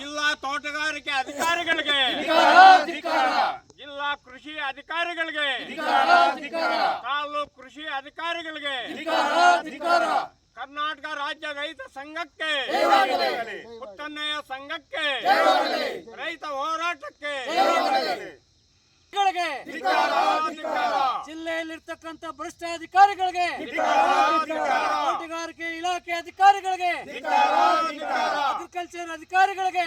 ಜಿಲ್ಲಾ ತೋಟಗಾರಿಕೆ ಅಧಿಕಾರಿಗಳಿಗೆ. ಜಿಲ್ಲಾ ಕೃಷಿ ಅಧಿಕಾರಿಗಳಿಗೆ. ತಾಲೂಕು ಕೃಷಿ ಅಧಿಕಾರಿಗಳಿಗೆ. ಕರ್ನಾಟಕ ರಾಜ್ಯ ರೈತ ಸಂಘಕ್ಕೆ. ಪುತ್ತಣ್ಣಯ್ಯ ಸಂಘಕ್ಕೆ. ರೈತ ಹೋರಾಟಕ್ಕೆ. ಧಿಕ್ಕಾರ, ಜಿಲ್ಲೆಯಲ್ಲಿರ್ತಕ್ಕಂಥ ಭ್ರಷ್ಟ ಅಧಿಕಾರಿಗಳಿಗೆ ತೋಟಗಾರಿಕೆ ಇಲಾಖೆ ಅಧಿಕಾರಿಗಳಿಗೆ ಅಗ್ರಿಕಲ್ಚರ್ ಅಧಿಕಾರಿಗಳಿಗೆ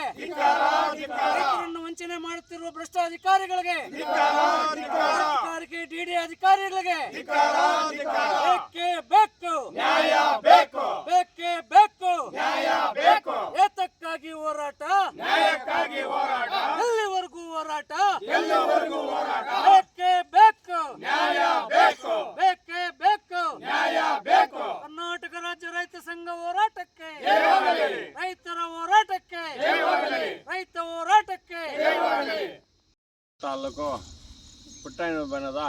ರೈತರನ್ನು ವಂಚನೆ ಮಾಡುತ್ತಿರುವ ಭ್ರಷ್ಟ ಅಧಿಕಾರಿಗಳಿಗೆ ತೋಟಗಾರಿಕೆ ಡಿಡಿ ಅಧಿಕಾರಿಗಳಿಗೆ ಬೇಕೇ. ಬೇಕು ಬೇಕು. ಏತಕ್ಕಾಗಿ ಹೋರಾಟ. ಎಲ್ಲಿವರೆಗೂ ಹೋರಾಟ. ಬೇಕೇ ಬೇಕು. ನ್ಯಾಯ ಬೇಕು. ಬೇಕೇ ಬೇಕು. ನ್ಯಾಯ ಬೇಕು. ಕರ್ನಾಟಕ ರಾಜ್ಯ ರೈತ ಸಂಘ ಹೋರಾಟಕ್ಕೆ. ಜಯವಾಗಲಿ. ರೈತರ ಹೋರಾಟಕ್ಕೆ. ಜಯವಾಗಲಿ. ರೈತ ಹೋರಾಟಕ್ಕೆ. ತಾಲೂಕು ಪುಟ್ಟಣ್ಣ ಬಣದ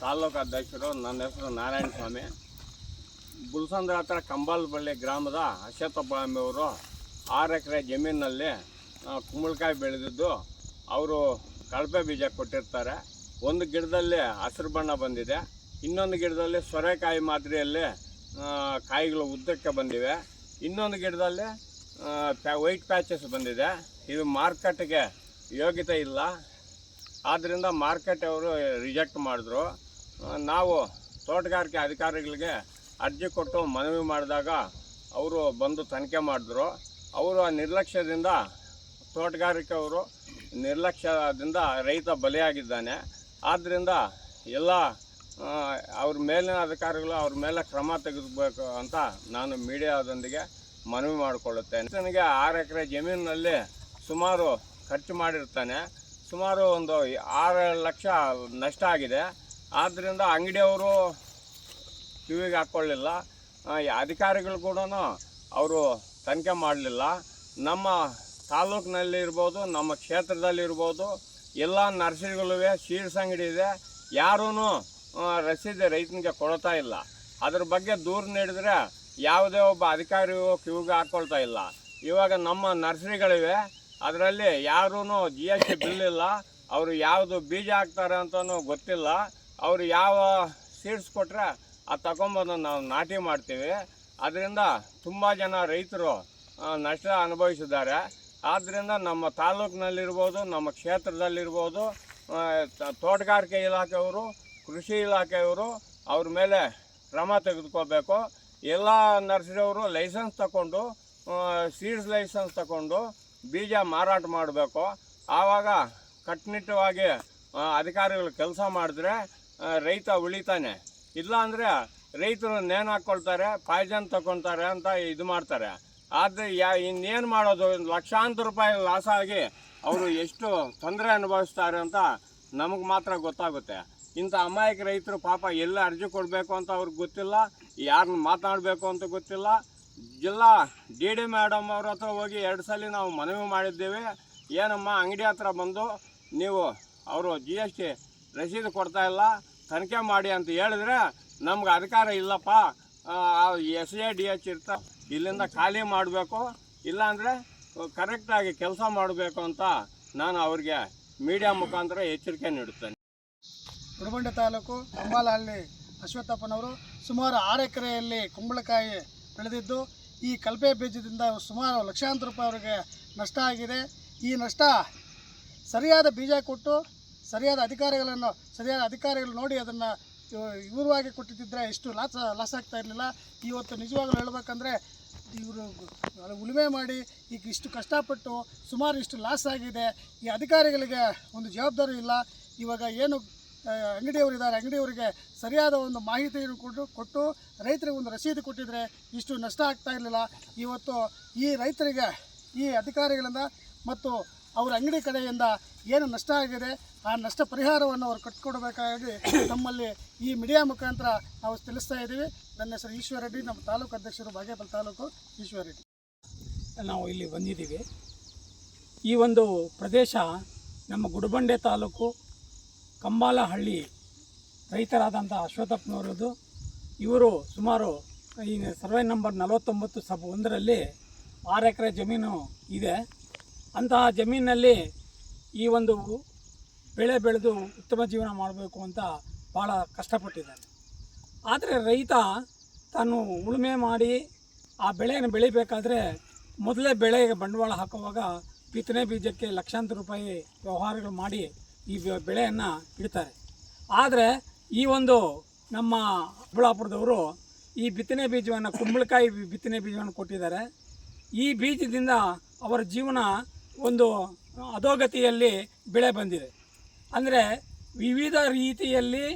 ತಾಲೂಕು ಅಧ್ಯಕ್ಷರು ನನ್ನ ಹೆಸರು ನಾರಾಯಣ ಸ್ವಾಮಿ. ಬುಲ್ಸಂದ್ರ ಹತ್ರ ಕಂಬಾಲಬಳ್ಳಿ ಗ್ರಾಮದ ಅಶ್ವತ್ಥಪ್ಪಾಮಿ ಅವರು ಆರು ಎಕರೆ ಜಮೀನಿನಲ್ಲಿ ಕುಂಬಳಕಾಯಿ ಬೆಳೆದಿದ್ದು ಅವರು ಕಳಪೆ ಬೀಜ ಕೊಟ್ಟಿರ್ತಾರೆ. ಒಂದು ಗಿಡದಲ್ಲಿ ಹಸಿರು ಬಣ್ಣ ಬಂದಿದೆ. ಇನ್ನೊಂದು ಗಿಡದಲ್ಲಿ ಸೊರೆಕಾಯಿ ಮಾದರಿಯಲ್ಲಿ ಕಾಯಿಗಳು ಉದ್ದಕ್ಕೆ ಬಂದಿವೆ. ಇನ್ನೊಂದು ಗಿಡದಲ್ಲಿ ವೈಟ್ ಪ್ಯಾಚಸ್ ಬಂದಿದೆ. ಇದು ಮಾರ್ಕೆಟ್ಗೆ ಯೋಗ್ಯತೆ ಇಲ್ಲ. ಆದ್ದರಿಂದ ಮಾರ್ಕೆಟ್ ಅವರು ರಿಜೆಕ್ಟ್ ಮಾಡಿದ್ರು. ನಾವು ತೋಟಗಾರಿಕೆ ಅಧಿಕಾರಿಗಳಿಗೆ ಅರ್ಜಿ ಕೊಟ್ಟು ಮನವಿ ಮಾಡಿದಾಗ ಅವರು ಬಂದು ತನಿಖೆ ಮಾಡಿದ್ರು. ಅವರು ನಿರ್ಲಕ್ಷ್ಯದಿಂದ ತೋಟಗಾರಿಕೆ ಅವರು ನಿರ್ಲಕ್ಷ್ಯದಿಂದ ರೈತ ಬಲಿಯಾಗಿದ್ದಾನೆ. ಆದ್ದರಿಂದ ಎಲ್ಲ ಅವ್ರ ಮೇಲಿನ ಅಧಿಕಾರಿಗಳು ಅವ್ರ ಮೇಲೆ ಕ್ರಮ ತೆಗೆದುಬೇಕು ಅಂತ ನಾನು ಮೀಡಿಯಾದೊಂದಿಗೆ ಮನವಿ ಮಾಡಿಕೊಳ್ಳುತ್ತೇನೆ. ನನಗೆ ಆರು ಎಕರೆ ಜಮೀನಿನಲ್ಲಿ ಸುಮಾರು ಖರ್ಚು ಮಾಡಿರ್ತಾನೆ. ಸುಮಾರು ಒಂದು ಆರು ಲಕ್ಷ ನಷ್ಟ ಆಗಿದೆ. ಆದ್ದರಿಂದ ಅಂಗಡಿಯವರು ಕಿವಿಗೆ ಹಾಕ್ಕೊಳ್ಳಿಲ್ಲ. ಅಧಿಕಾರಿಗಳು ಕೂಡ ಅವರು ತನಿಖೆ ಮಾಡಲಿಲ್ಲ. ನಮ್ಮ ತಾಲೂಕಿನಲ್ಲಿ ಇರ್ಬೋದು, ನಮ್ಮ ಕ್ಷೇತ್ರದಲ್ಲಿ ಇರ್ಬೋದು, ಎಲ್ಲ ನರ್ಸರಿಗಳಿವೆ, ಸೀಡ್ಸ್ ಅಂಗಡಿ ಇದೆ ಯಾರೂ ರಸೀದಿ ರೈತನಿಗೆ ಕೊಡ್ತಾ ಇಲ್ಲ. ಅದ್ರ ಬಗ್ಗೆ ದೂರು ನೀಡಿದ್ರೆ ಯಾವುದೇ ಒಬ್ಬ ಅಧಿಕಾರಿಯು ಕಿವಿಗೆ ಹಾಕ್ಕೊಳ್ತಾ ಇಲ್ಲ. ಇವಾಗ ನಮ್ಮ ನರ್ಸರಿಗಳಿವೆ, ಅದರಲ್ಲಿ ಯಾರೂ ಜಿ ಎಸ್ ಟಿ ಬಿಲ್ ಇಲ್ಲ, ಅವರು ಯಾವುದು ಬೀಜ ಹಾಕ್ತಾರೆ ಅಂತಲೂ ಗೊತ್ತಿಲ್ಲ. ಅವರು ಯಾವ ಸೀಡ್ಸ್ ಕೊಟ್ಟರೆ ಅದು ತಗೊಂಬಂದು ನಾವು ನಾಟಿ ಮಾಡ್ತೀವಿ. ಅದರಿಂದ ತುಂಬ ಜನ ರೈತರು ನಷ್ಟ ಅನುಭವಿಸಿದ್ದಾರೆ. ಆದ್ದರಿಂದ ನಮ್ಮ ತಾಲೂಕಿನಲ್ಲಿರ್ಬೋದು, ನಮ್ಮ ಕ್ಷೇತ್ರದಲ್ಲಿರ್ಬೋದು ತೋಟಗಾರಿಕೆ ಇಲಾಖೆಯವರು, ಕೃಷಿ ಇಲಾಖೆಯವರು ಅವ್ರ ಮೇಲೆ ಕ್ರಮ ತೆಗೆದುಕೋಬೇಕು. ಎಲ್ಲ ನರ್ಸರಿಯವರು ಲೈಸೆನ್ಸ್ ತಗೊಂಡು ಸೀಡ್ಸ್ ಲೈಸೆನ್ಸ್ ತಗೊಂಡು ಬೀಜ ಮಾರಾಟ ಮಾಡಬೇಕು. ಆವಾಗ ಕಟ್ಟುನಿಟ್ಟವಾಗಿ ಅಧಿಕಾರಿಗಳು ಕೆಲಸ ಮಾಡಿದ್ರೆ ರೈತ ಉಳಿತಾನೆ. ಇಲ್ಲ ಅಂದರೆ ರೈತರು ನೇಣು ಹಾಕ್ಕೊಳ್ತಾರೆ, ಪಾಯ್ಸನ್ ತಗೊತಾರೆ ಅಂತ ಇದು ಮಾಡ್ತಾರೆ. ಆದರೆ ಯಾ ಇನ್ನೇನು ಮಾಡೋದು? ಲಕ್ಷಾಂತರ ರೂಪಾಯಿ ಲಾಸ್ ಆಗಿ ಅವರು ಎಷ್ಟು ತೊಂದರೆ ಅನುಭವಿಸ್ತಾರೆ ಅಂತ ನಮಗೆ ಮಾತ್ರ ಗೊತ್ತಾಗುತ್ತೆ. ಇಂಥ ಅಮಾಯಕ ರೈತರು ಪಾಪ ಎಲ್ಲ ಅರ್ಜಿ ಕೊಡಬೇಕು ಅಂತ ಅವ್ರಿಗೆ ಗೊತ್ತಿಲ್ಲ ಯಾರನ್ನ ಮಾತನಾಡಬೇಕು ಅಂತ ಗೊತ್ತಿಲ್ಲ. ಜಿಲ್ಲಾ ಡಿ ಡಿ ಮೇಡಮ್ ಅವ್ರ ಹತ್ರ ಹೋಗಿ ಎರಡು ಸಲ ನಾವು ಮನವಿ ಮಾಡಿದ್ದೇವೆ. ಏನಮ್ಮ, ಅಂಗಡಿ ಹತ್ರ ಬಂದು ನೀವು ಅವರು ಜಿ ಎಸ್ ಟಿ ರಸೀದಿ ಕೊಡ್ತಾ ಇಲ್ಲ, ತನಿಖೆ ಮಾಡಿ ಅಂತ ಹೇಳಿದ್ರೆ ನಮ್ಗೆ ಅಧಿಕಾರ ಇಲ್ಲಪ್ಪ. ಎಸ್ ಎ, ಡಿ ಎಚ್ ಇರ್ತ ಇಲ್ಲಿಂದ ಖಾಲಿ ಮಾಡಬೇಕು, ಇಲ್ಲಾಂದರೆ ಕರೆಕ್ಟಾಗಿ ಕೆಲಸ ಮಾಡಬೇಕು ಅಂತ ನಾನು ಅವ್ರಿಗೆ ಮೀಡಿಯಾ ಮುಖಾಂತರ ಎಚ್ಚರಿಕೆ ನೀಡುತ್ತೇನೆ. ಗುಡಬಂಡೆ ತಾಲೂಕು ಅಂಬಾಲಹಳ್ಳಿ ಅಶ್ವತ್ಥಪ್ಪನವರು ಸುಮಾರು ಆರು ಎಕರೆಯಲ್ಲಿ ಕುಂಬಳಕಾಯಿ ಬೆಳೆದಿದ್ದು, ಈ ಕಲ್ಪೆ ಬೀಜದಿಂದ ಸುಮಾರು ಲಕ್ಷಾಂತರ ರೂಪಾಯಿ ಅವರಿಗೆ ನಷ್ಟ ಆಗಿದೆ. ಈ ನಷ್ಟ ಸರಿಯಾದ ಬೀಜ ಕೊಟ್ಟು, ಸರಿಯಾದ ಅಧಿಕಾರಿಗಳನ್ನು, ಸರಿಯಾದ ಅಧಿಕಾರಿಗಳು ನೋಡಿ ಅದನ್ನು ವಿವರವಾಗಿ ಕೊಟ್ಟಿದ್ದರೆ ಇಷ್ಟು ಲಾಸ್ ಲಾಸ್ ಆಗ್ತಾ ಇರಲಿಲ್ಲ. ಇವತ್ತು ನಿಜವಾಗ್ಲೂ ಹೇಳ್ಬೇಕಂದ್ರೆ ಇವರು ಉಳುಮೆ ಮಾಡಿ ಈಗ ಇಷ್ಟು ಕಷ್ಟಪಟ್ಟು ಸುಮಾರು ಇಷ್ಟು ಲಾಸ್ ಆಗಿದೆ. ಈ ಅಧಿಕಾರಿಗಳಿಗೆ ಒಂದು ಜವಾಬ್ದಾರಿ ಇಲ್ಲ. ಇವಾಗ ಏನು ಅಂಗಡಿಯವರು ಇದ್ದಾರೆ. ಅಂಗಡಿಯವರಿಗೆ ಸರಿಯಾದ ಒಂದು ಮಾಹಿತಿಯನ್ನು ಕೊಟ್ಟು ಕೊಟ್ಟು ರೈತರಿಗೆ ಒಂದು ರಸೀದಿ ಕೊಟ್ಟಿದ್ರೆ ಇಷ್ಟು ನಷ್ಟ ಆಗ್ತಾ ಇರಲಿಲ್ಲ. ಇವತ್ತು ಈ ರೈತರಿಗೆ, ಈ ಅಧಿಕಾರಿಗಳಿಂದ ಮತ್ತು ಅವರ ಅಂಗಡಿ ಕಡೆಯಿಂದ ಏನು ನಷ್ಟ ಆಗಿದೆ, ಆ ನಷ್ಟ ಪರಿಹಾರವನ್ನು ಅವರು ಕಟ್ಟಿಕೊಡಬೇಕಾಗಿ ನಮ್ಮಲ್ಲಿ ಈ ಮೀಡಿಯಾ ಮುಖಾಂತರ ನಾವು ತಿಳಿಸ್ತಾ ಇದ್ದೀವಿ. ನನ್ನ ಹೆಸರು ಈಶ್ವರ ರೆಡ್ಡಿ, ನಮ್ಮ ತಾಲೂಕು ಅಧ್ಯಕ್ಷರು ಬಾಗೇಪಲ್ಲಿ ತಾಲೂಕು ಈಶ್ವರ ರೆಡ್ಡಿ. ನಾವು ಇಲ್ಲಿ ಬಂದಿದ್ದೀವಿ. ಈ ಒಂದು ಪ್ರದೇಶ ನಮ್ಮ ಗುಡಬಂಡೆ ತಾಲೂಕು ಕಂಬಾಲಹಳ್ಳಿ ರೈತರಾದಂಥ ಅಶ್ವಥಪ್ಪನವರದು ಇವರು ಸುಮಾರು ಈ ಸರ್ವೆ ನಂಬರ್ ನಲವತ್ತೊಂಬತ್ತು, ಸಬ್ ಒಂದರಲ್ಲಿ ಆರು ಎಕರೆ ಜಮೀನು ಇದೆ. ಅಂತಹ ಜಮೀನಿನಲ್ಲಿ ಈ ಒಂದು ಬೆಳೆ ಬೆಳೆದು ಉತ್ತಮ ಜೀವನ ಮಾಡಬೇಕು ಅಂತ ಭಾಳ ಕಷ್ಟಪಟ್ಟಿದ್ದಾನೆ ಆದರೆ ರೈತ ತಾನು ಉಳುಮೆ ಮಾಡಿ ಆ ಬೆಳೆಯನ್ನು ಬೆಳಿಬೇಕಾದ್ರೆ ಮೊದಲೇ ಬೆಳೆಗೆ ಬಂಡವಾಳ ಹಾಕುವಾಗ ಬಿತ್ತನೆ ಬೀಜಕ್ಕೆ ಲಕ್ಷಾಂತರ ರೂಪಾಯಿ ವ್ಯವಹಾರಗಳು ಮಾಡಿ ಈ ಬೆಳೆಯನ್ನು ಇಡ್ತಾರೆ. ಆದರೆ ಈ ಒಂದು ನಮ್ಮ ಚಿಕ್ಕಬಳ್ಳಾಪುರದವರು ಈ ಬಿತ್ತನೆ ಬೀಜವನ್ನು ಕುಂಬಳಕಾಯಿ ಬಿತ್ತನೆ ಬೀಜವನ್ನು ಕೊಟ್ಟಿದ್ದಾರೆ. ಈ ಬೀಜದಿಂದ ಅವರ ಜೀವನ ಒಂದು ಅಧೋಗತಿಯಲ್ಲಿ ಬೆಳೆ ಬಂದಿದೆ. ಅಂದರೆ ವಿವಿಧ ರೀತಿಯಲ್ಲಿ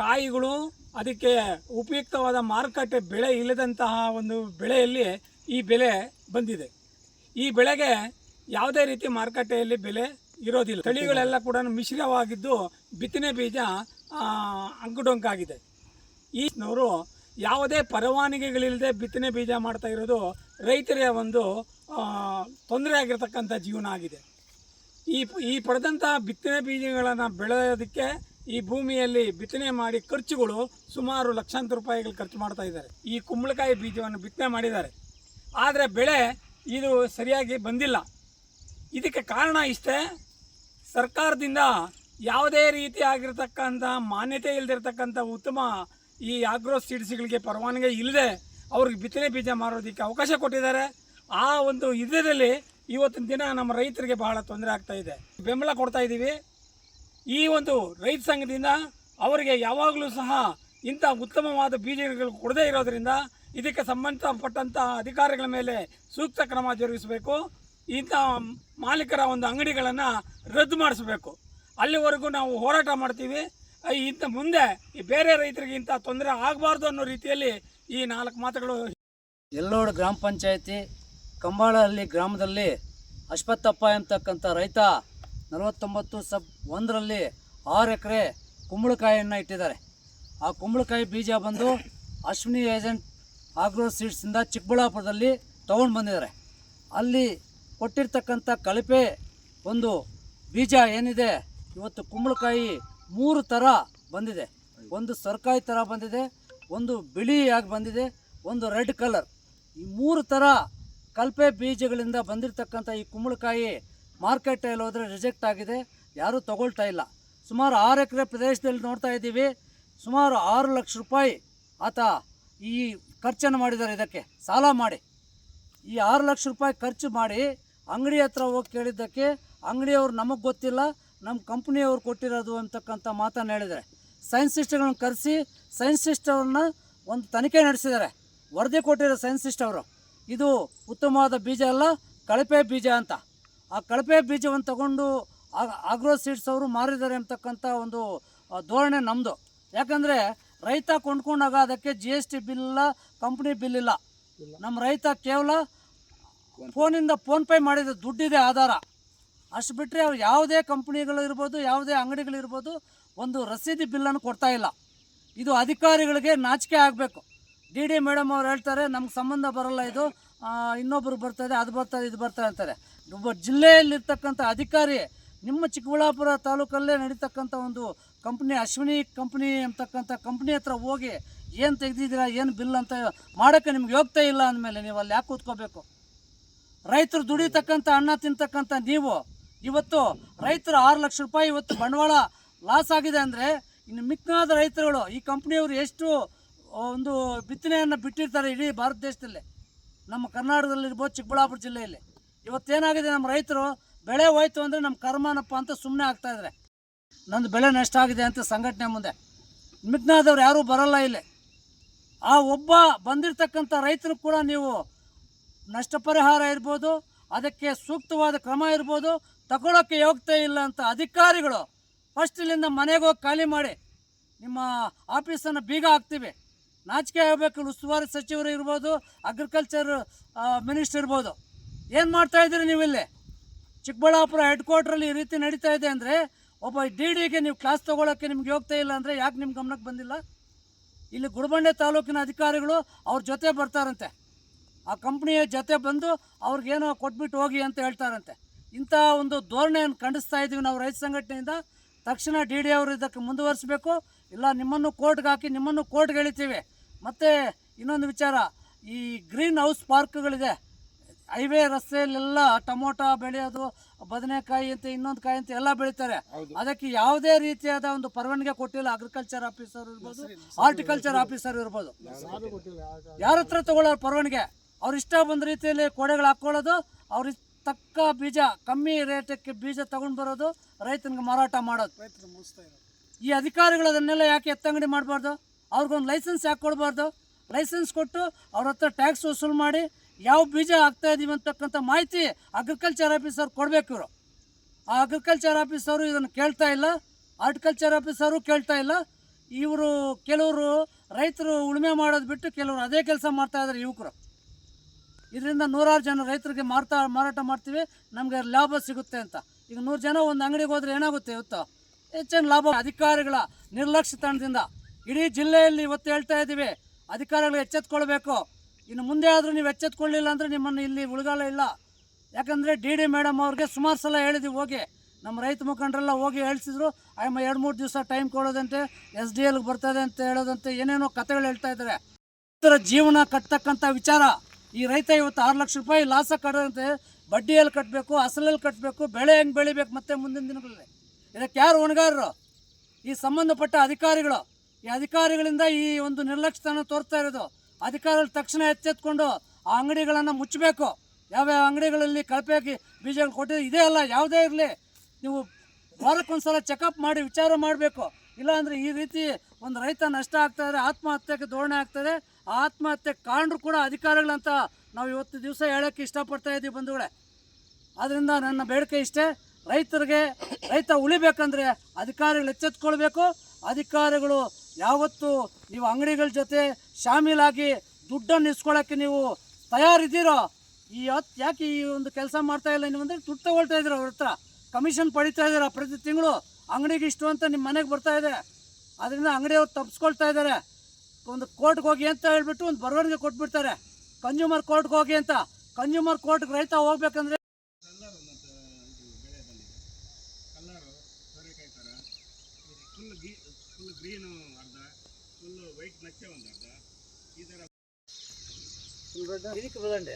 ಕಾಯಿಗಳು ಅದಕ್ಕೆ ಉಪಯುಕ್ತವಾದ ಮಾರುಕಟ್ಟೆ ಬೆಳೆ ಇಲ್ಲದಂತಹ ಒಂದು ಬೆಳೆಯಲ್ಲಿ ಈ ಬೆಲೆ ಬಂದಿದೆ. ಈ ಬೆಳೆಗೆ ಯಾವುದೇ ರೀತಿ ಮಾರುಕಟ್ಟೆಯಲ್ಲಿ ಬೆಲೆ ಇರೋದಿಲ್ಲ. ತಳಿಗಳೆಲ್ಲ ಕೂಡ ಮಿಶ್ರವಾಗಿದ್ದು ಬಿತ್ತನೆ ಬೀಜ ಅಂಕುಡೊಂಕಾಗಿದೆ. ಈನವರು ಯಾವುದೇ ಪರವಾನಗಿಗಳಿಲ್ಲದೆ ಬಿತ್ತನೆ ಬೀಜ ಮಾಡ್ತಾ ಇರೋದು ರೈತರ ಒಂದು ತೊಂದರೆ ಆಗಿರ್ತಕ್ಕಂಥ ಜೀವನ ಆಗಿದೆ. ಈ ಈ ಪಡೆದಂಥ ಬಿತ್ತನೆ ಬೀಜಗಳನ್ನು ಬೆಳೆಯೋದಕ್ಕೆ ಈ ಭೂಮಿಯಲ್ಲಿ ಬಿತ್ತನೆ ಮಾಡಿ ಖರ್ಚುಗಳು ಸುಮಾರು ಲಕ್ಷಾಂತರ ರೂಪಾಯಿಗಳು ಖರ್ಚು ಮಾಡ್ತಾ ಇದ್ದಾರೆ. ಈ ಕುಂಬಳಕಾಯಿ ಬೀಜವನ್ನು ಬಿತ್ತನೆ ಮಾಡಿದ್ದಾರೆ. ಆದರೆ ಬೆಳೆ ಇದು ಸರಿಯಾಗಿ ಬಂದಿಲ್ಲ. ಇದಕ್ಕೆ ಕಾರಣ ಇಷ್ಟೇ, ಸರ್ಕಾರದಿಂದ ಯಾವುದೇ ರೀತಿ ಆಗಿರ್ತಕ್ಕಂಥ ಮಾನ್ಯತೆ ಇಲ್ಲದಿರ್ತಕ್ಕಂಥ ಉತ್ತಮ ಈ ಆಗ್ರೋ ಸೀಡ್ಸ್ಗಳಿಗೆ ಪರವಾನಗಿ ಇಲ್ಲದೆ ಅವ್ರಿಗೆ ಬಿತ್ತನೆ ಬೀಜ ಮಾರೋದಕ್ಕೆ ಅವಕಾಶ ಕೊಟ್ಟಿದ್ದಾರೆ. ಆ ಒಂದು ಇದರಲ್ಲಿ ಇವತ್ತಿನ ದಿನ ನಮ್ಮ ರೈತರಿಗೆ ಬಹಳ ತೊಂದರೆ ಆಗ್ತಾ ಇದೆ. ಬೆಂಬಲ ಕೊಡ್ತಾ ಇದ್ದೀವಿ ಈ ಒಂದು ರೈತ ಸಂಘದಿಂದ ಅವರಿಗೆ ಯಾವಾಗಲೂ ಸಹ ಇಂಥ ಉತ್ತಮವಾದ ಬೀಜಗಳು ಕೊಡದೇ ಇರೋದರಿಂದ ಇದಕ್ಕೆ ಸಂಬಂಧಪಟ್ಟಂಥ ಅಧಿಕಾರಿಗಳ ಮೇಲೆ ಸೂಕ್ತ ಕ್ರಮ ಜರುಗಿಸಬೇಕು. ಇಂಥ ಮಾಲೀಕರ ಒಂದು ಅಂಗಡಿಗಳನ್ನು ರದ್ದು ಮಾಡಿಸಬೇಕು. ಅಲ್ಲಿವರೆಗೂ ನಾವು ಹೋರಾಟ ಮಾಡ್ತೀವಿ. ಇಂಥ ಮುಂದೆ ಈ ಬೇರೆ ರೈತರಿಗೆ ಇಂಥ ತೊಂದರೆ ಆಗಬಾರ್ದು ಅನ್ನೋ ರೀತಿಯಲ್ಲಿ ಈ ನಾಲ್ಕು ಮಾತುಗಳು ಎಲ್ಲೋಡು ಗ್ರಾಮ ಪಂಚಾಯತಿ ಕಂಬಾಳಹಳ್ಳಿ ಗ್ರಾಮದಲ್ಲಿ ಅಶ್ವತ್ಥಪ್ಪ ಎಂಬತಕ್ಕಂಥ ರೈತ ನಲವತ್ತೊಂಬತ್ತು ಸಬ್ ಒಂದರಲ್ಲಿ ಆರು ಎಕರೆ ಕುಂಬಳಕಾಯಿಯನ್ನು ಇಟ್ಟಿದ್ದಾರೆ. ಆ ಕುಂಬಳಕಾಯಿ ಬೀಜ ಬಂದು ಅಶ್ವಿನಿ ಏಜೆಂಟ್ ಆಗ್ರೋ ಸೀಡ್ಸಿಂದ ಚಿಕ್ಕಬಳ್ಳಾಪುರದಲ್ಲಿ ತೊಗೊಂಡು ಬಂದಿದ್ದಾರೆ. ಅಲ್ಲಿ ಕೊಟ್ಟಿರ್ತಕ್ಕಂಥ ಕಳಪೆ ಒಂದು ಬೀಜ ಏನಿದೆ, ಇವತ್ತು ಕುಂಬಳಕಾಯಿ ಮೂರು ಥರ ಬಂದಿದೆ. ಒಂದು ಸರ್ಕಾಯಿ ಥರ ಬಂದಿದೆ, ಒಂದು ಬಿಳಿಯಾಗಿ ಬಂದಿದೆ, ಒಂದು ರೆಡ್ ಕಲರ್. ಈ ಮೂರು ಥರ ಕಲ್ಪೆ ಬೀಜಗಳಿಂದ ಬಂದಿರತಕ್ಕಂಥ ಈ ಕುಂಬಳಕಾಯಿ ಮಾರ್ಕೆಟಲ್ಲಿ ಹೋದರೆ ರಿಜೆಕ್ಟ್ ಆಗಿದೆ. ಯಾರೂ ತಗೊಳ್ತಾ ಇಲ್ಲ. ಸುಮಾರು ಆರು ಎಕರೆ ಪ್ರದೇಶದಲ್ಲಿ ನೋಡ್ತಾ ಇದ್ದೀವಿ. ಸುಮಾರು ಆರು ಲಕ್ಷ ರೂಪಾಯಿ ಆತ ಈ ಖರ್ಚನ್ನು ಮಾಡಿದ್ದಾರೆ ಇದಕ್ಕೆ. ಸಾಲ ಮಾಡಿ. ಈ ಆರು ಲಕ್ಷ ರೂಪಾಯಿ ಖರ್ಚು ಮಾಡಿ ಅಂಗಡಿ ಹತ್ರ ಹೋಗಿ ಕೇಳಿದ್ದಕ್ಕೆ ಅಂಗಡಿಯವ್ರು ನಮಗೆ ಗೊತ್ತಿಲ್ಲ. ನಮ್ಮ ಕಂಪ್ನಿಯವ್ರು ಕೊಟ್ಟಿರೋದು ಅಂತಕ್ಕಂಥ ಮಾತನ್ನು ಹೇಳಿದ್ದಾರೆ. ಸೈನ್ಸ್ ಸಿಸ್ಟರ್ಗಳನ್ನ ಕರೆಸಿ ಸೈನ್ಸ್ ಅವ್ರನ್ನ ಒಂದು ತನಿಖೆ ನಡೆಸಿದ್ದಾರೆ. ವರದಿ ಕೊಟ್ಟಿರೋ ಸೈನ್ಸಿಸ್ಟ್ ಅವರು. ಇದು ಉತ್ತಮವಾದ ಬೀಜ ಅಲ್ಲ, ಕಳಪೆ ಬೀಜ ಅಂತ. ಆ ಕಳಪೆ ಬೀಜವನ್ನು ತಗೊಂಡು ಆಗ್ರೋ ಸೀಡ್ಸ್ ಅವರು ಮಾರಿದ್ದಾರೆ ಅಂತಕ್ಕಂಥ ಒಂದು ಧೋರಣೆ ನಮ್ಮದು ಯಾಕಂದರೆ ರೈತ ಕೊಂಡ್ಕೊಂಡಾಗ ಅದಕ್ಕೆ ಜಿ ಎಸ್ ಟಿ ಬಿಲ್ ಇಲ್ಲ ಕಂಪ್ನಿ ಬಿಲ್ ಇಲ್ಲ. ನಮ್ಮ ರೈತ ಕೇವಲ ಫೋನಿಂದ ಫೋನ್ಪೇ ಮಾಡಿದ ದುಡ್ಡಿದೆ ಆಧಾರ. ಅಷ್ಟು ಬಿಟ್ಟರೆ ಅವ್ರು ಯಾವುದೇ ಕಂಪ್ನಿಗಳು ಇರ್ಬೋದು, ಯಾವುದೇ ಅಂಗಡಿಗಳಿರ್ಬೋದು ಒಂದು ರಸೀದಿ ಬಿಲ್ಲನ್ನು ಕೊಡ್ತಾ ಇಲ್ಲ. ಇದು ಅಧಿಕಾರಿಗಳಿಗೆ ನಾಚಿಕೆ ಆಗಬೇಕು. ಡಿ ಡಿ ಮೇಡಮ್ ಅವ್ರು ಹೇಳ್ತಾರೆ, ನಮ್ಗೆ ಸಂಬಂಧ ಬರಲ್ಲ ಇದು. ಇನ್ನೊಬ್ರು ಬರ್ತದೆ, ಅದು ಬರ್ತದೆ, ಇದು ಬರ್ತದೆ ಅಂತಾರೆ. ಒಬ್ಬ ಜಿಲ್ಲೆಯಲ್ಲಿರ್ತಕ್ಕಂಥ ಅಧಿಕಾರಿ ನಿಮ್ಮ ಚಿಕ್ಕಬಳ್ಳಾಪುರ ತಾಲೂಕಲ್ಲೇ ನಡೀತಕ್ಕಂಥ ಒಂದು ಕಂಪ್ನಿ, ಅಶ್ವಿನಿ ಕಂಪ್ನಿ ಅಂತಕ್ಕಂಥ ಕಂಪ್ನಿ ಹತ್ರ ಹೋಗಿ ಏನು ತೆಗೆದಿದ್ದೀರಾ, ಏನು ಬಿಲ್ ಅಂತ ಮಾಡೋಕ್ಕೆ ನಿಮ್ಗೆ ಯೋಗ್ಯತೆ ಇಲ್ಲ ಅಂದಮೇಲೆ ನೀವು ಅಲ್ಲಿ ಯಾಕೆ ಕೂತ್ಕೋಬೇಕು? ರೈತರು ದುಡಿತಕ್ಕಂಥ ಅನ್ನ ತಿಂತಕ್ಕಂಥ ನೀವು ಇವತ್ತು ರೈತರು ಆರು ಲಕ್ಷ ರೂಪಾಯಿ ಇವತ್ತು ಬಂಡವಾಳ ಲಾಸ್ ಆಗಿದೆ ಅಂದರೆ ಇನ್ನು ಮಿಕ್ಕಾದ ರೈತರುಗಳು ಈ ಕಂಪ್ನಿಯವರು ಎಷ್ಟು ಒಂದು ಬಿತ್ತನೆಯನ್ನು ಬಿಟ್ಟಿರ್ತಾರೆ ಇಡೀ ಭಾರತ ದೇಶದಲ್ಲಿ. ನಮ್ಮ ಕರ್ನಾಟಕದಲ್ಲಿರ್ಬೋದು ಚಿಕ್ಕಬಳ್ಳಾಪುರ ಜಿಲ್ಲೆಯಲ್ಲಿ. ಇವತ್ತೇನಾಗಿದೆ ನಮ್ಮ ರೈತರು, ಬೆಳೆ ಹೋಯ್ತು ಅಂದರೆ ನಮ್ಮ ಕರ್ಮನಪ್ಪ ಅಂತ ಸುಮ್ಮನೆ ಆಗ್ತಾಯಿದ್ದಾರೆ ನಂದು ಬೆಳೆ ನಷ್ಟ ಆಗಿದೆ ಅಂತ ಸಂಘಟನೆ ಮುಂದೆ. ಮಿಗ್ನಾದವ್ರು ಯಾರೂ ಬರಲ್ಲ ಇಲ್ಲಿ. ಆ ಒಬ್ಬ ಬಂದಿರತಕ್ಕಂಥ ರೈತರು ಕೂಡ ನೀವು ನಷ್ಟ ಪರಿಹಾರ ಇರ್ಬೋದು, ಅದಕ್ಕೆ ಸೂಕ್ತವಾದ ಕ್ರಮ ಇರ್ಬೋದು ತಗೊಳ್ಳೋಕ್ಕೆ ಯೋಗ್ಯತೆ ಇಲ್ಲ ಅಂತ ಅಧಿಕಾರಿಗಳು ಫಸ್ಟ್ ಇಲ್ಲಿಂದ ಮನೆಗೆ ಹೋಗಿ ಖಾಲಿ ಮಾಡಿ ನಿಮ್ಮ ಆಫೀಸನ್ನು ಬೀಗ ಹಾಕ್ತೀವಿ. ನಾಚಿಕೆ ಆಗಬೇಕು, ಉಸ್ತುವಾರಿ ಸಚಿವರು ಇರ್ಬೋದು ಅಗ್ರಿಕಲ್ಚರ್ ಮಿನಿಸ್ಟರ್ ಇರ್ಬೋದು. ಏನು ಮಾಡ್ತಾ ಇದ್ದೀರಿ ನೀವು ಇಲ್ಲಿ? ಚಿಕ್ಕಬಳ್ಳಾಪುರ ಹೆಡ್ ಕ್ವಾರ್ಟ್ರಲ್ಲಿ ಈ ರೀತಿ ನಡೀತಾ ಇದೆ ಅಂದರೆ ಒಬ್ಬ ಡಿ ಡಿಗೆ ನೀವು ಕ್ಲಾಸ್ ತೊಗೊಳಕ್ಕೆ ನಿಮ್ಗೆ ಹೋಗ್ತಾ ಇಲ್ಲ ಅಂದರೆ ಯಾಕೆ ನಿಮ್ಮ ಗಮನಕ್ಕೆ ಬಂದಿಲ್ಲ? ಇಲ್ಲಿ ಗುಡಬಂಡೆ ತಾಲೂಕಿನ ಅಧಿಕಾರಿಗಳು ಅವ್ರ ಜೊತೆ ಬರ್ತಾರಂತೆ. ಆ ಕಂಪ್ನಿಯ ಜೊತೆ ಬಂದು ಅವ್ರಿಗೇನೋ ಕೊಟ್ಬಿಟ್ಟು ಹೋಗಿ ಅಂತ ಹೇಳ್ತಾರಂತೆ. ಇಂಥ ಒಂದು ಧೋರಣೆಯನ್ನು ಖಂಡಿಸ್ತಾ ಇದ್ದೀವಿ ನಾವು ರೈತ ಸಂಘಟನೆಯಿಂದ. ತಕ್ಷಣ ಡಿ ಡಿ ಅವರು ಇದಕ್ಕೆ ಮುಂದುವರಿಸಬೇಕು. ಇಲ್ಲ, ನಿಮ್ಮನ್ನು ಕೋರ್ಟ್ಗೆ ಹಾಕಿ ನಿಮ್ಮನ್ನು ಕೋರ್ಟ್ಗೆ ಎಳಿತೀವಿ. ಮತ್ತು ಇನ್ನೊಂದು ವಿಚಾರ ಈ ಗ್ರೀನ್ ಹೌಸ್ ಪಾರ್ಕ್ಗಳಿದೆ. ಹೈವೇ ರಸ್ತೆಯಲ್ಲೆಲ್ಲ ಟೊಮೊಟೊ ಬೆಳೆಯೋದು ಬದನೆಕಾಯಿ ಅಂತ ಇನ್ನೊಂದು ಕಾಯಿ ಅಂತ ಎಲ್ಲ ಬೆಳೀತಾರೆ. ಅದಕ್ಕೆ ಯಾವುದೇ ರೀತಿಯಾದ ಒಂದು ಪರವಾನಗಿ ಕೊಟ್ಟಿಲ್ಲ ಅಗ್ರಿಕಲ್ಚರ್ ಆಫೀಸರ್ ಇರ್ಬೋದು ಹಾರ್ಟಿಕಲ್ಚರ್ ಆಫೀಸರ್ ಇರ್ಬೋದು. ಯಾರ ಹತ್ರ ತಗೊಳ್ಳೋರು ಪರವಾನಗಿ? ಅವ್ರು ಇಷ್ಟ ಬಂದ ರೀತಿಯಲ್ಲಿ ಕೋಡೆಗಳು ಹಾಕ್ಕೊಳ್ಳೋದು ಅವ್ರ ತಕ್ಕ ಬೀಜ ಕಮ್ಮಿ ರೇಟಕ್ಕೆ ಬೀಜ ತಗೊಂಡು ಬರೋದು ರೈತನಿಗೆ ಮಾರಾಟ ಮಾಡೋದು. ರೈತರು ಮುಗಿಸ್ತಾ ಇರೋದು. ಈ ಅಧಿಕಾರಿಗಳು ಅದನ್ನೆಲ್ಲ ಯಾಕೆ ಎತ್ತಂಗಡಿ ಮಾಡಬಾರ್ದು? ಅವ್ರಿಗೊಂದು ಲೈಸೆನ್ಸ್ ಯಾಕೆ ಕೊಡಬಾರ್ದು? ಲೈಸೆನ್ಸ್ ಕೊಟ್ಟು ಅವ್ರ ಹತ್ರ ಟ್ಯಾಕ್ಸ್ ವಸೂಲು ಮಾಡಿ ಯಾವ ಬೀಜ ಹಾಕ್ತಾ ಇದ್ದೀವಿ ಅಂತಕ್ಕಂಥ ಮಾಹಿತಿ ಅಗ್ರಿಕಲ್ಚರ್ ಆಫೀಸರ್ ಕೊಡಬೇಕು ಇವರು. ಆ ಅಗ್ರಿಕಲ್ಚರ್ ಆಫೀಸರು ಇದನ್ನು ಕೇಳ್ತಾ ಇಲ್ಲ. ಹಾರ್ಟಿಕಲ್ಚರ್ ಆಫೀಸರು ಕೇಳ್ತಾ ಇಲ್ಲ. ಇವರು ಕೆಲವರು ರೈತರು ಉಳುಮೆ ಮಾಡೋದು ಬಿಟ್ಟು ಕೆಲವರು ಅದೇ ಕೆಲಸ ಮಾಡ್ತಾ ಇದ್ದಾರೆ ಯುವಕರು. ಇದರಿಂದ ನೂರಾರು ಜನ ರೈತರಿಗೆ ಮಾರ್ತಾ ಮಾರಾಟ ಮಾಡ್ತೀವಿ. ನಮಗೆ ಲಾಭ ಸಿಗುತ್ತೆ ಅಂತ. ಈಗ ನೂರು ಜನ ಒಂದು ಅಂಗಡಿಗೆ ಹೋದರೆ ಏನಾಗುತ್ತೆ ಇವತ್ತು ಹೆಚ್ಚಿನ ಲಾಭ ಅಧಿಕಾರಿಗಳ ನಿರ್ಲಕ್ಷ್ಯತನದಿಂದ ಇಡೀ ಜಿಲ್ಲೆಯಲ್ಲಿ ಇವತ್ತು ಹೇಳ್ತಾ ಇದ್ದೀವಿ. ಅಧಿಕಾರಿಗಳು ಎಚ್ಚೆತ್ಕೊಳ್ಬೇಕು. ಇನ್ನು ಮುಂದೆ ಆದರೂ ನೀವು ಎಚ್ಚೆತ್ಕೊಳ್ಳಿಲ್ಲ ಅಂದರೆ ನಿಮ್ಮನ್ನು ಇಲ್ಲಿ ಉಳಿಗಾಲ ಇಲ್ಲ. ಯಾಕಂದರೆ ಡಿ ಡಿ ಮೇಡಮ್ ಅವ್ರಿಗೆ ಸುಮಾರು ಸಲ ಹೇಳಿದ್ವಿ ಹೋಗಿ. ನಮ್ಮ ರೈತ ಮುಖಂಡರೆಲ್ಲ ಹೋಗಿ ಹೇಳ್ಸಿದ್ರು. ಆಯಮ್ಮ, ಎರಡು ಮೂರು ದಿವಸ ಟೈಮ್ ಕೊಡೋದಂತೆ, ಎಸ್ ಡಿ ಎಲ್ಗೆ ಬರ್ತದೆ ಅಂತ ಹೇಳೋದಂತೆ ಏನೇನೋ ಕಥೆಗಳು ಹೇಳ್ತಾ ಇದ್ದಾರೆ. ರೈತರ ಜೀವನ ಕಟ್ತಕ್ಕಂಥ ವಿಚಾರ. ಈ ರೈತ ಇವತ್ತು ಆರು ಲಕ್ಷ ರೂಪಾಯಿ ಲಾಸ ಕಟ್ಟದಂತೆ ಬಡ್ಡಿಯಲ್ಲಿ ಕಟ್ಟಬೇಕು ಅಸಲಲ್ಲಿ ಕಟ್ಟಬೇಕು ಬೆಳೆ ಹೆಂಗೆ ಬೆಳಿಬೇಕು ಮತ್ತೆ ಮುಂದಿನ ದಿನಗಳಲ್ಲಿ. ಇದಕ್ಕೆ ಯಾರು ಹೊಣೆಗಾರರು? ಈ ಸಂಬಂಧಪಟ್ಟ ಅಧಿಕಾರಿಗಳು. ಈ ಅಧಿಕಾರಿಗಳಿಂದ ಈ ಒಂದು ನಿರ್ಲಕ್ಷ್ಯತನ ತೋರ್ತಾ ಇರೋದು. ಅಧಿಕಾರಿಗಳು ತಕ್ಷಣ ಎಚ್ಚೆತ್ಕೊಂಡು ಆ ಅಂಗಡಿಗಳನ್ನು ಮುಚ್ಚಬೇಕು. ಯಾವ್ಯಾವ ಅಂಗಡಿಗಳಲ್ಲಿ ಕಳಪೆಯಾಗಿ ಬೀಜಗಳು ಕೊಟ್ಟಿದೆ, ಇದೇ ಅಲ್ಲ, ಯಾವುದೇ ಇರಲಿ. ನೀವು ವಾರಕ್ಕೊಂದ್ಸಲ ಚೆಕಪ್ ಮಾಡಿ ವಿಚಾರ ಮಾಡಬೇಕು. ಇಲ್ಲಾಂದರೆ ಈ ರೀತಿ ಒಂದು ರೈತ ನಷ್ಟ ಆಗ್ತಾ ಇದ್ರೆ ಆತ್ಮಹತ್ಯೆಗೆ ಧೋರಣೆ ಆಗ್ತದೆ ಆತ್ಮಹತ್ಯೆ ಕಾರಣರು ಕೂಡ ಅಧಿಕಾರಿಗಳಂತ ನಾವು ಇವತ್ತು ದಿವಸ ಹೇಳೋಕ್ಕೆ ಇಷ್ಟಪಡ್ತಾ ಇದ್ದೀವಿ ಬಂಧುಗಳೇ. ಆದ್ದರಿಂದ ನನ್ನ ಬೇಡಿಕೆ ಇಷ್ಟೇ, ರೈತರಿಗೆ, ರೈತ ಉಳಿಬೇಕಂದ್ರೆ ಅಧಿಕಾರಿಗಳು ಎಚ್ಚೆತ್ಕೊಳ್ಬೇಕು. ಅಧಿಕಾರಿಗಳು ಯಾವತ್ತು ನೀವು ಅಂಗಡಿಗಳ ಜೊತೆ ಶಾಮೀಲಾಗಿ ದುಡ್ಡನ್ನು ಇಸ್ಕೊಳ್ಳೋಕ್ಕೆ ನೀವು ತಯಾರಿದ್ದೀರೋ, ಈ ಹೊತ್ತು ಯಾಕೆ ಈ ಒಂದು ಕೆಲಸ ಮಾಡ್ತಾ ಇಲ್ಲ ನೀವು ಅಂದರೆ ದುಡ್ಡು ತಗೊಳ್ತಾ ಇದ್ದೀರ ಅವ್ರ ಹತ್ರ. ಕಮಿಷನ್ ಪಡಿತಾ ಇದ್ದೀರಾ ಪ್ರತಿ ತಿಂಗಳು? ಅಂಗಡಿಗೆ ಇಷ್ಟು ಅಂತ ನಿಮ್ಮ ಮನೆಗೆ ಬರ್ತಾ ಇದೆ. ಅದರಿಂದ ಅಂಗಡಿಯವ್ರು ತಪ್ಪಿಸ್ಕೊಳ್ತಾ ಇದ್ದಾರೆ. ಒಂದು ಕೋರ್ಟ್ಗೆ ಹೋಗಿ ಅಂತ ಹೇಳ್ಬಿಟ್ಟು ಒಂದು ಬರವಣಿಗೆ ಕೊಟ್ಬಿಡ್ತಾರೆ. ಕನ್ಸ್ಯೂಮರ್ ಕೋರ್ಟ್ಗೆ ಹೋಗಿ ಅಂತ. ಕನ್ಸ್ಯೂಮರ್ ಕೋರ್ಟ್ಗೆ ರೈತ ಹೋಗ್ಬೇಕಂದ್ರೆ ಇದಕ್ಕೆ ಬದಂಡೆ